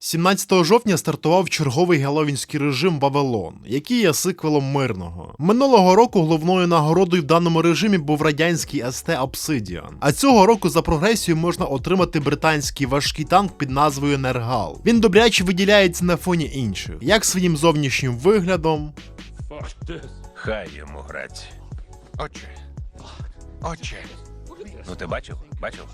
17 жовтня стартував черговий геловінський режим Вавилон, який є сиквелом мирного. Минулого року головною нагородою в даному режимі був радянський СТ Obsidian. А цього року за прогресію можна отримати британський важкий танк під назвою Нергал. Він добряче виділяється на фоні інших, як своїм зовнішнім виглядом, Хай йому грать. Отче. Отче. Ну ти бачив? Бачив?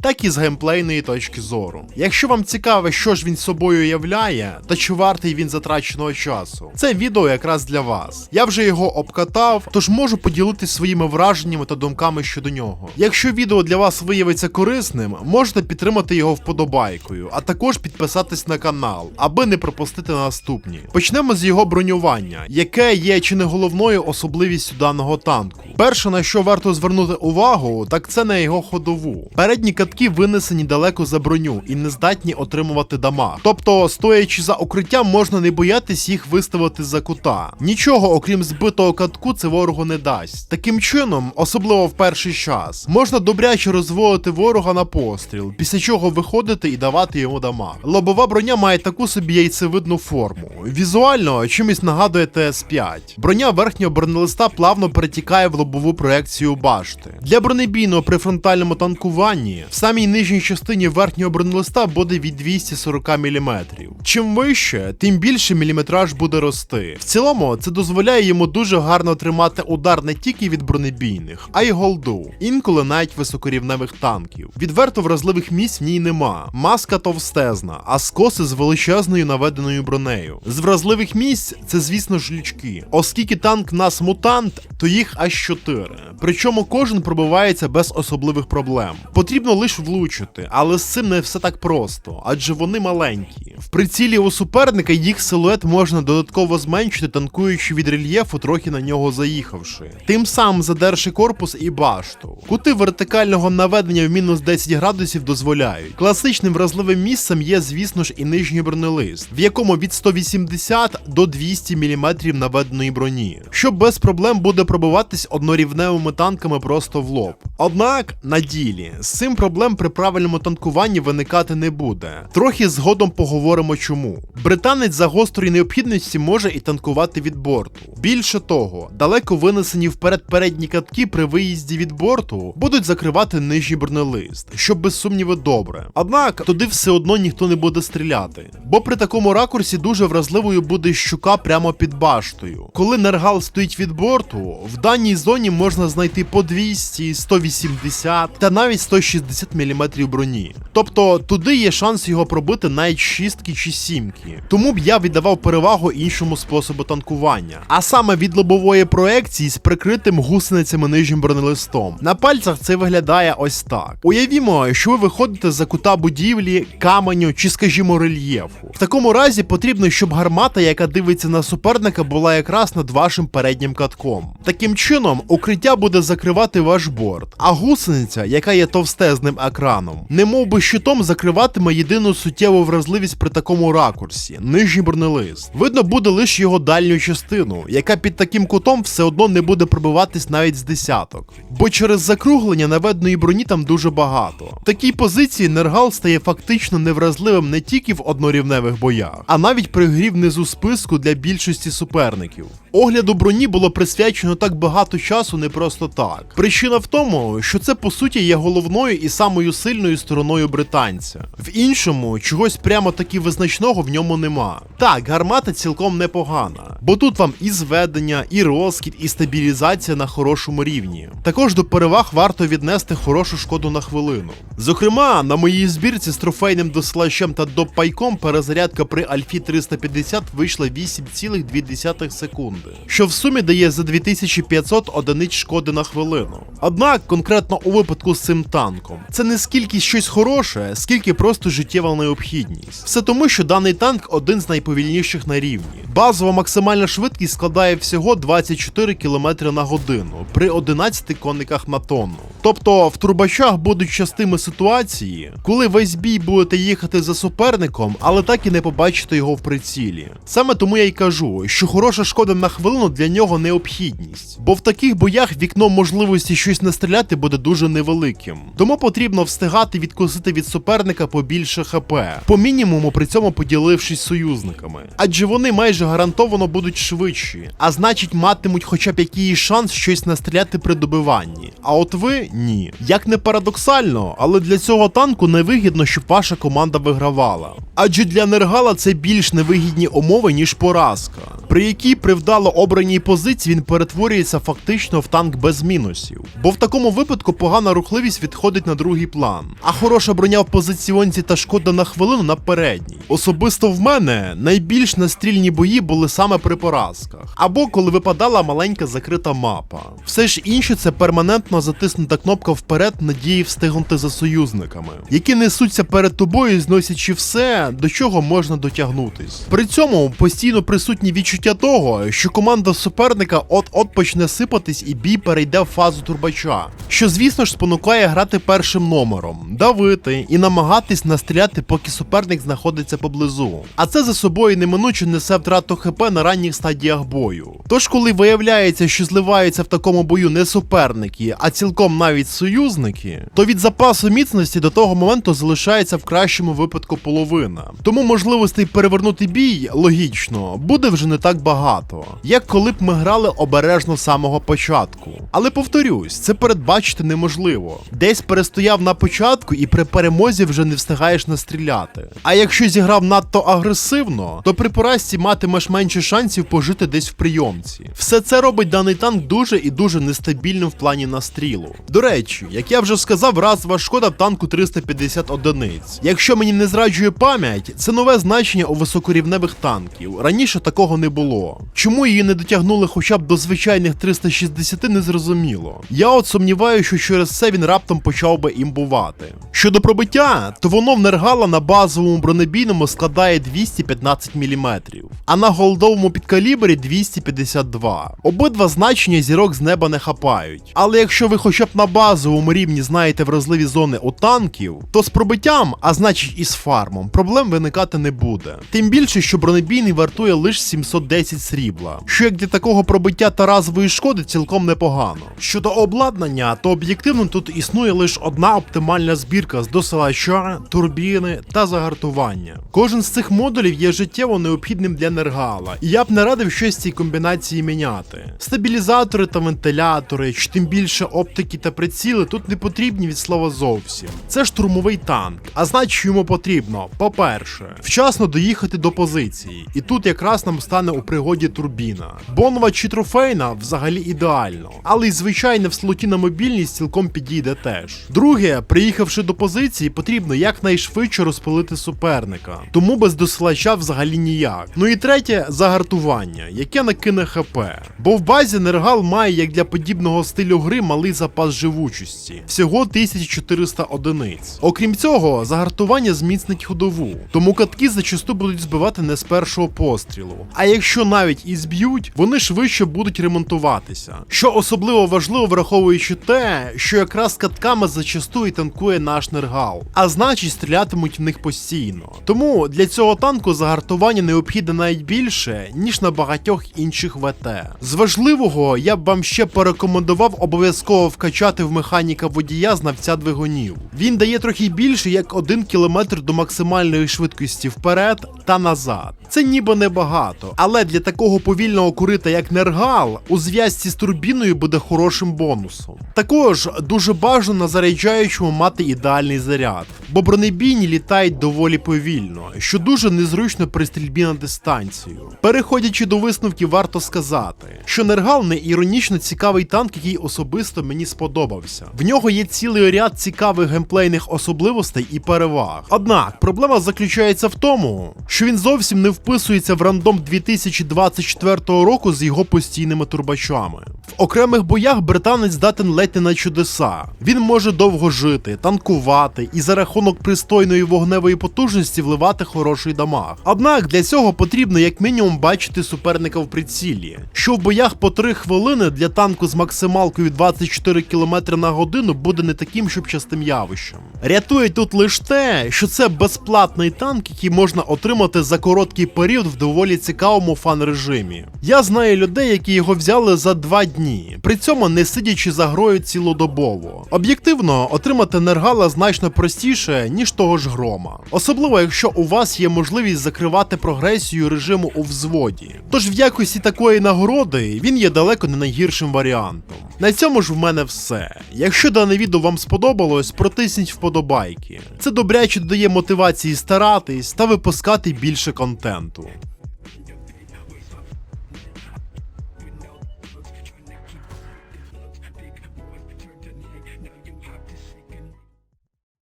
так і з геймплейної точки зору. Якщо вам цікаво, що ж він собою являє, та чи вартий він затраченого часу, це відео якраз для вас. Я вже його обкатав, тож можу поділитися своїми враженнями та думками щодо нього. Якщо відео для вас виявиться корисним, можете підтримати його вподобайкою, а також підписатись на канал, аби не пропустити наступні. Почнемо з його бронювання, яке є чи не головною особливістю даного танку. Перше, на що варто звернути увагу, так це на його ходову. Передні катки винесені далеко за броню і не здатні отримувати дамаг. Тобто, стоячи за укриттям, можна не боятись їх виставити за кута. Нічого, окрім збитого катку, це ворогу не дасть. Таким чином, особливо в перший час, можна добряче розводити ворога на постріл, після чого виходити і давати йому дамаг. Лобова броня має таку собі яйцевидну форму. Візуально чимось нагадує ТС-5. Броня верхнього бронелиста плавно перетікає в лобову проекцію башти. Для бронебійного при фронтальному танкуванні в самій нижній частині верхнього бронелиста буде від 240 мм. Чим вище, тим більше міліметраж буде рости. В цілому, це дозволяє йому дуже гарно тримати удар не тільки від бронебійних, а й голду, інколи навіть високорівневих танків. Відверто вразливих місць в ній нема. Маска товстезна, а скоси з величезною наведеною бронею. З вразливих місць це, звісно ж, лючки. Оскільки танк нас мутант, то їх аж 4. Причому кожен пробивається без особливих проблем. Потрібно лише влучити, але з цим не все так просто, адже вони маленькі. В прицілі у суперника їх силует можна додатково зменшити, танкуючи від рельєфу, трохи на нього заїхавши. Тим самим задерши корпус і башту. Кути вертикального наведення в мінус 10 градусів дозволяють. Класичним вразливим місцем є, звісно ж, і нижній бронелист, в якому від 180 до 200 мм наведеної броні, що без проблем буде пробиватись однорівневими танками просто в лоб. Однак на ділі з цим проблем при правильному танкуванні виникати не буде. Трохи згодом поговоримо чому. Британець за гострої необхідності може і танкувати від борту. Більше того, далеко винесені вперед передні катки при виїзді від борту будуть закривати нижній бронелист, що без сумніву добре. Однак туди все одно ніхто не буде стріляти, бо при такому ракурсі дуже вразливою буде щука прямо під баштою. Коли нергал стоїть від борту, в даній зоні можна знайти по 200, 180 та навіть 160 мм броні. Тобто туди є шанс його пробити навіть шістки чи сімки. Тому б я віддавав перевагу іншому способу танкування, а саме від лобової проекції з прикритим гусеницями нижнім бронелистом. На пальцях це виглядає ось так. Уявімо, що ви виходите за кута будівлі, каменю чи, скажімо, рельєфу. В такому разі потрібно, щоб гармата, яка дивиться на суперника, була якраз над вашим переднім катком. Таким чином, укриття буде закривати ваш борт, а гусениця, яка є товстезним екраном, не би щитом закриватиме єдину суттєву вразливість при такому ракурсі нижній бронелист. Видно буде лише його дальню частину, яка під таким кутом все одно не буде пробиватись навіть з десяток. Бо через закруглення наведеної броні там дуже багато. В такій позиції Нергал стає фактично невразливим не тільки в однорівневих боях, а навіть при грі внизу списку для більшості суперників. Огляду броні було присвячено так багато часу не просто так. Причина в тому, що це по суті є головною і самою сильною стороною британця. В іншому чогось прямо таки визначного в ньому нема. Так, гармата цілком непогана, бо тут вам і зведення, і розкіт, і стабілізація на хорошому рівні. Також до переваг варто віднести хорошу шкоду на хвилину. Зокрема, на моїй збірці з трофейним досилачем та допайком перезарядка при Альфі 350 вийшла 8,2 секунди, що в сумі дає за 2500 одиниць шкоди на хвилину. Однак, конкретно у випадку з цим танком, це не скільки щось хороше, скільки просто життєва необхідність. Все тому, що даний танк один з найповільніших на рівні. Базова максимальна максимальна швидкість складає всього 24 км на годину при 11 кониках на тонну. Тобто в турбачах будуть частими ситуації, коли весь бій будете їхати за суперником, але так і не побачите його в прицілі. Саме тому я й кажу, що хороша шкода на хвилину для нього необхідність, бо в таких боях вікно можливості щось настріляти буде дуже невеликим. Тому потрібно встигати відкусити від суперника побільше хп, по мінімуму при цьому поділившись союзниками. Адже вони майже гарантовано будуть швидші, а значить матимуть хоча б якийсь шанс щось настріляти при добиванні. А от ви ні. Як не парадоксально, але для цього танку невигідно, щоб ваша команда вигравала. Адже для Нергала це більш невигідні умови, ніж поразка, при якій при вдало обраній позиції він перетворюється фактично в танк без мінусів. Бо в такому випадку погана рухливість відходить на другий план, а хороша броня в позиціонці та шкода на хвилину на передній. Особисто в мене найбільш настрільні бої були саме при поразках, або коли випадала маленька закрита мапа. Все ж інше це перманентно затиснута кнопка вперед надії встигнути за союзниками, які несуться перед тобою, зносячи все, до чого можна дотягнутись. При цьому постійно присутні відчуття того, що команда суперника от-от почне сипатись і бій перейде в фазу турбача, що звісно ж спонукає грати першим номером, давити і намагатись настріляти, поки суперник знаходиться поблизу. А це за собою неминуче несе втрату ХП на ранніх стадіях бою. Тож, коли виявляється, що зливаються в такому бою не суперники, а цілком навіть союзники, то від запасу міцності до того моменту залишається в кращому випадку половина. Тому можливостей перевернути бій логічно буде вже не так багато, як коли б ми грали обережно з самого початку. Але повторюсь, це передбачити неможливо. Десь перестояв на початку і при перемозі вже не встигаєш настріляти. А якщо зіграв надто агресивно, то при поразці матимеш менше шансів пожити десь в прийомці. Все це робить даний танк дуже і дуже нестабільним в плані настрілу. До речі, як я вже сказав, разова шкода в танку 350 одиниць. Якщо мені не зраджує пам'ять, це нове значення у високорівневих танків. Раніше такого не було. Чому її не дотягнули хоча б до звичайних 360, не зрозуміло. Я от сумніваюся, що через це він раптом почав би імбувати. Щодо пробиття, то воно в Нергала на базовому бронебійному складає 215 мм, а на голдовому підкалібрі 252. Обидва значення зірок з неба не хапають. Але якщо ви хоча б на базовому рівні знаєте вразливі зони у танків, то з пробиттям, а значить і з фармом, проблем виникати не буде. Тим більше, що бронебійний вартує лише 710 срібла, що як для такого пробиття та разової шкоди цілком непогано. Щодо обладнання, то об'єктивно тут існує лише одна оптимальна збірка з досилача, турбіни та загартування. Кожен з цих модулів є життєво необхідним для Нергала, і я б не радив щось цій комбінації міняти. Стабілізатори та вентилятори, чи тим більше оптики та приціли тут не потрібні від слова зовсім. Це штурмовий танк, а значить йому потрібно, по-перше, вчасно доїхати до позиції, і тут якраз нам стане у пригоді турбіна. Бонова чи трофейна взагалі ідеально, але й звичайне в слоті на мобільність цілком підійде теж. Друге, приїхавши до позиції, потрібно якнайшвидше розпилити суперника, тому без досилача взагалі ніяк. Ну і третє загартування, яке накине ХП. Бо в базі Нергал має як для подібного стилю гри малий запас живучості, всього 1400 одиниць. Окрім цього, загартування зміцнить ходову, тому катки зачасту будуть збивати не з першого пострілу. А якщо навіть і зб'ють, вони швидше будуть ремонтуватися. Що особливо важливо, враховуючи те, що якраз катками зачасту і танкує наш Нергал, а значить стрілятимуть в них постійно. Тому для цього танку загартування необхідне навіть більше, ніж на багатьох інших ВТ. З важливого я б вам ще порекомендував обов'язково вкачати в механіка водія знавця двигунів. Він дає трохи більше як 1 км до максимальної швидкості вперед та назад. Це ніби небагато, але для такого повільного курита, як Нергал, у зв'язці з турбіною буде хорошим бонусом. Також дуже бажано на заряджаючому мати ідеальний заряд, бо бронебійні літають доволі повільно, що дуже незручно при стрільбі на дистанцію. Переходячи до висновків, варто сказати, що Нергал не іронічно цікавий танк, який особисто мені сподобався. В нього є цілий ряд цікавих геймплейних особливостей і переваг. Однак проблема заключається в тому, що він зовсім не вписується в рандом 2024 року з його постійними турбачами. В окремих боях британець здатен ледь не на чудеса. Він може довго жити, танкувати і за рахунок пристойної вогневої потужності вливати хороший дамаг. Однак для цього потрібно як мінімум бачити суперника в прицілі, що в боях по 3 хвилини для танку з максималкою 24 км на годину буде не таким, щоб частим явищем. Рятує тут лише те, що це безплатний танк, який можна отримати за короткий період в доволі цікавому фан-режимі. Я знаю людей, які його взяли за 2 дні, при цьому не сидячи за грою цілодобово. Об'єктивно, отримати нергала значно простіше, ніж того ж грома. Особливо, якщо у вас є можливість закривати прогресію режиму у взводі. Тож в якості такої нагороди він є далеко не найгіршим варіантом. На цьому ж в мене все. Якщо дане відео вам сподобалось, протисніть вподобайки. Це добряче додає мотивації старатись та випускати більше контенту.